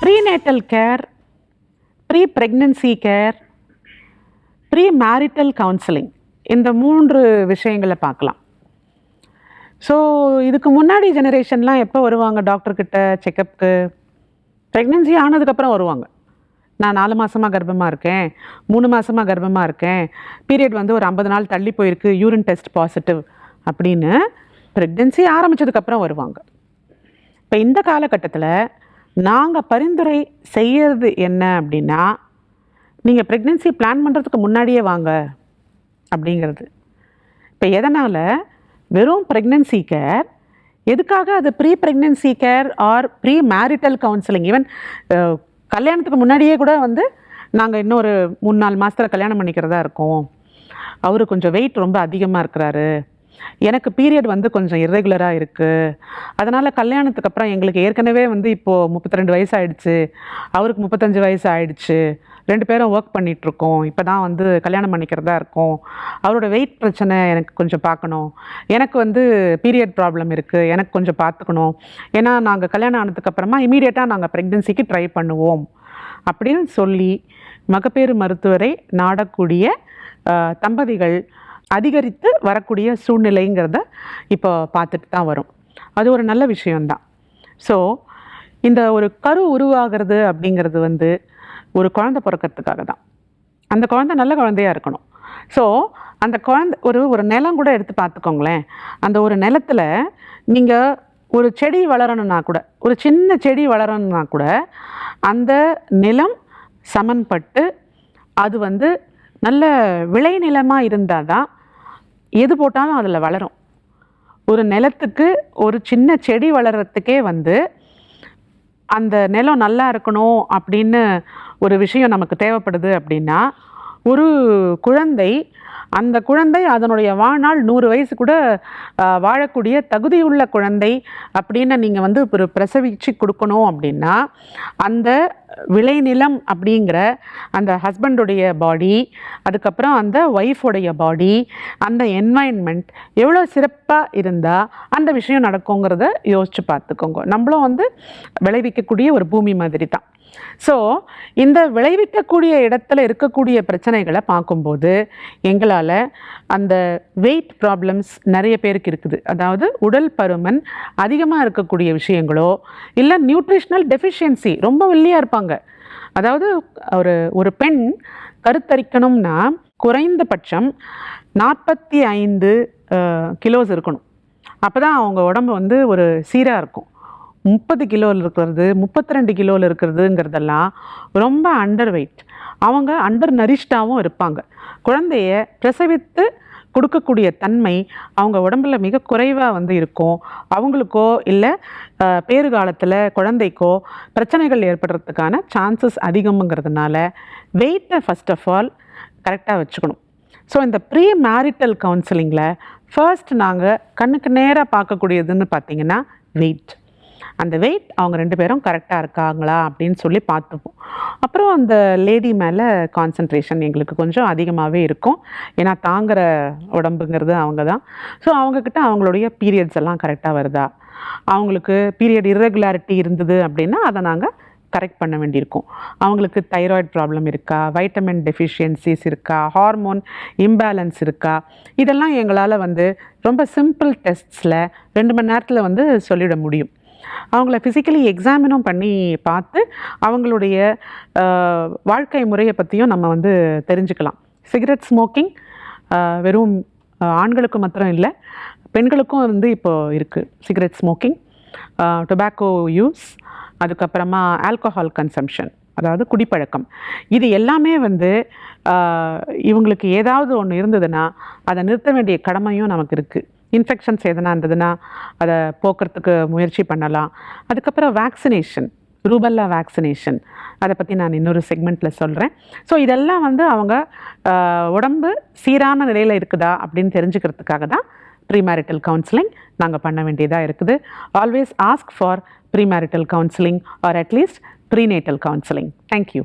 Prenatal care pre pregnancy care pre marital counselling இந்த மூன்று விஷயங்களை பார்க்கலாம். ஸோ இதுக்கு முன்னாடி ஜெனரேஷன்லாம் எப்போ வருவாங்க டாக்டர்கிட்ட செக்கப்புக்கு ப்ரெக்னென்சி ஆனதுக்கப்புறம் வருவாங்க. நான் நாலு மாதமாக கர்ப்பமாக இருக்கேன் மூணு மாதமாக கர்ப்பமாக இருக்கேன் பீரியட் வந்து ஒரு ஐம்பது நாள் தள்ளி போயிருக்கு யூரின் டெஸ்ட் பாசிட்டிவ் அப்படின்னு ப்ரெக்னென்சி ஆரம்பித்ததுக்கப்புறம் வருவாங்க. இப்போ இந்த காலகட்டத்தில் நாங்கள் பரிந்துரை செய்யறது என்ன அப்படின்னா நீங்கள் ப்ரெக்னென்சி பிளான் பண்ணுறதுக்கு முன்னாடியே வாங்க அப்படிங்கிறது. இப்போ எதனால்? வெறும் ப்ரெக்னென்சி கேர் எதுக்காக அது pre pregnancy care or pre marital counselling even கல்யாணத்துக்கு முன்னாடியே கூட வந்து நாங்கள் இன்னொரு மூணு நாலு மாதத்தில் கல்யாணம் பண்ணிக்கிறதா இருக்கோம். அவர் கொஞ்சம் வெயிட் ரொம்ப அதிகமாக இருக்கிறாரு. எனக்கு பீரியட் வந்து கொஞ்சம் இர்ரெகுலராக இருக்குது அதனால் கல்யாணத்துக்கு அப்புறம் எங்களுக்கு ஏற்கனவே வந்து இப்போது முப்பத்தி ரெண்டு வயசு ஆயிடுச்சு அவருக்கு முப்பத்தஞ்சு வயசு ஆயிடுச்சு ரெண்டு பேரும் ஒர்க் பண்ணிகிட்ருக்கோம் இப்போ தான் வந்து கல்யாணம் பண்ணிக்கிறதா இருக்கோம். அவரோட வெயிட் பிரச்சனை எனக்கு கொஞ்சம் பார்க்கணும். எனக்கு வந்து பீரியட் ப்ராப்ளம் இருக்குது எனக்கு கொஞ்சம் பார்த்துக்கணும். ஏன்னா நாங்கள் கல்யாணம் ஆனதுக்கப்புறமா இமீடியட்டாக நாங்கள் ப்ரெக்னென்சிக்கு ட்ரை பண்ணுவோம். அப்படின்னு சொல்லி மகப்பேறு மருத்துவரை நாடக்கூடிய தம்பதிகள் அதிகரித்து வரக்கூடிய சூழ்நிலைங்கிறத இப்போ பார்த்துட்டு தான் வரும். அது ஒரு நல்ல விஷயம்தான். ஸோ இந்த ஒரு கரு உருவாகிறது அப்படிங்கிறது வந்து ஒரு குழந்தை பிறக்கிறதுக்காக தான். அந்த குழந்தை நல்ல குழந்தையா இருக்கணும். ஸோ அந்த குழந்தை ஒரு ஒரு நிலம் கூட எடுத்து பார்த்துக்கோங்களேன். அந்த ஒரு நிலத்தில் நீங்கள் ஒரு செடி வளரணும்னா கூட ஒரு சின்ன செடி வளரணும்னா கூட அந்த நிலம் சமன்பட்டு அது வந்து நல்ல விளைநிலமாக இருந்தால் தான் எது போட்டாலும் அதில் வளரும். ஒரு நிலத்துக்கு ஒரு சின்ன செடி வளர்கிறதுக்கே வந்து அந்த நிலம் நல்லா இருக்கணும் அப்படின்னு ஒரு விஷயம் நமக்கு தேவைப்படுது அப்படின்னா ஒரு குழந்தை அந்த குழந்தை அதனுடைய வாழ்நாள் நூறு வயசு கூட வாழக்கூடிய தகுதியுள்ள குழந்தை அப்படின்னு நீங்கள் வந்து ஒரு பிரசவிச்சு கொடுக்கணும் அப்படின்னா அந்த விளைநிலம் அப்படிங்கிற அந்த ஹஸ்பண்டுடைய பாடி அதுக்கப்புறம் அந்த ஒய்ஃபுடைய பாடி அந்த என்வாயன்மெண்ட் எவ்வளோ சிறப்பாக இருந்தால் அந்த விஷயம் நடக்குங்கிறத யோசித்து பார்த்துக்கோங்க. நம்மளும் வந்து விளைவிக்கக்கூடிய ஒரு பூமி மாதிரி தான். ஸோ இந்த விளைவிக்கக்கூடிய இடத்துல இருக்கக்கூடிய பிரச்சனைகளை பார்க்கும்போது எங்களால் அந்த வெயிட் ப்ராப்ளம்ஸ் நிறைய பேருக்கு இருக்குது. அதாவது உடல் பருமன் அதிகமாக இருக்கக்கூடிய விஷயங்களோ இல்லை நியூட்ரிஷ்னல் டெஃபிஷியன்சி ரொம்ப வெள்ளியாக இருப்பாங்க. அதாவது ஒரு ஒரு பெண் கருத்தரிக்கணும்னா குறைந்தபட்சம் நாற்பத்தி ஐந்து கிலோஸ் இருக்கணும். அப்போ தான் அவங்க உடம்பு வந்து ஒரு சீராக இருக்கும். முப்பது கிலோவில் இருக்கிறது முப்பத்தி ரெண்டு கிலோவில் இருக்கிறதுங்கிறதெல்லாம் ரொம்ப அண்டர் வெயிட் அவங்க அண்டர் நரிஷ்டாகவும் இருப்பாங்க. குழந்தைய பிரசவித்து கொடுக்கக்கூடிய தன்மை அவங்க உடம்புல மிக குறைவாக வந்து இருக்கும். அவங்களுக்கோ இல்லை பேறு காலத்தில் குழந்தைக்கோ பிரச்சனைகள் ஏற்படுறதுக்கான சான்சஸ் அதிகம்ங்கிறதுனால வெயிட்டை ஃபஸ்ட் ஆஃப் ஆல் கரெக்டாக வச்சுக்கணும். ஸோ இந்த ப்ரீ மேரிட்டல் கவுன்சிலிங்கில் ஃபர்ஸ்ட் நாங்கள் கண்ணுக்கு நேராக பார்க்கக்கூடியதுன்னு பார்த்தீங்கன்னா வெயிட் அந்த வெயிட் அவங்க ரெண்டு பேரும் கரெக்டாக இருக்காங்களா அப்படின்னு சொல்லி பார்த்துப்போம். அப்புறம் அந்த லேடி மேலே கான்சன்ட்ரேஷன் எங்களுக்கு கொஞ்சம் அதிகமாகவே இருக்கும். ஏன்னா தாங்குற உடம்புங்கிறது அவங்க தான் ஸோ அவங்கக்கிட்ட அவங்களுடைய பீரியட்ஸ் எல்லாம் கரெக்டாக வருதா? அவங்களுக்கு பீரியட் இர்ரெகுலாரிட்டி இருந்தது அப்படின்னா அதை நாங்கள் கரெக்ட் பண்ண வேண்டியிருக்கும். அவங்களுக்கு தைராய்டு ப்ராப்ளம் இருக்கா? வைட்டமின் டெஃபிஷியன்சிஸ் இருக்கா? ஹார்மோன் இம்பேலன்ஸ் இருக்கா? இதெல்லாம் எங்களால் வந்து ரொம்ப சிம்பிள் டெஸ்ட்ஸில் ரெண்டு மணி நேரத்தில் வந்து சொல்லிட முடியும். அவங்கள ஃபிசிக்கலி எக்ஸாமினும் பண்ணி பார்த்து அவங்களுடைய வாழ்க்கை முறையை பற்றியும் நம்ம வந்து தெரிஞ்சுக்கலாம். சிகரெட் ஸ்மோக்கிங் வெறும் ஆண்களுக்கு மாத்திரம் இல்லை பெண்களுக்கும் வந்து இப்போது இருக்குது சிகரெட் ஸ்மோக்கிங் டொபாக்கோ யூஸ் அதுக்கப்புறமா ஆல்கஹால் கன்சம்ஷன் அதாவது குடிப்பழக்கம். இது எல்லாமே வந்து இவங்களுக்கு ஏதாவது ஒன்று இருந்ததுன்னா அதை நிறுத்த வேண்டிய கடமையும் நமக்கு இருக்குது இன்ஃபெக்ஷன்ஸ் எதனா இருந்ததுன்னா அதை போக்குறதுக்கு முயற்சி பண்ணலாம். அதுக்கப்புறம் வேக்சினேஷன் ரூபல்லா வேக்சினேஷன் அதை பற்றி நான் இன்னொரு செக்மெண்ட்டில் சொல்கிறேன் ஸோ இதெல்லாம் வந்து அவங்க உடம்பு சீரான நிலையில் இருக்குதா அப்படின்னு தெரிஞ்சுக்கிறதுக்காக தான் ப்ரீமேரிட்டல் கவுன்சிலிங் நாங்கள் பண்ண வேண்டியதாக இருக்குது. Always ask for premarital counselling or at least prenatal counselling thank you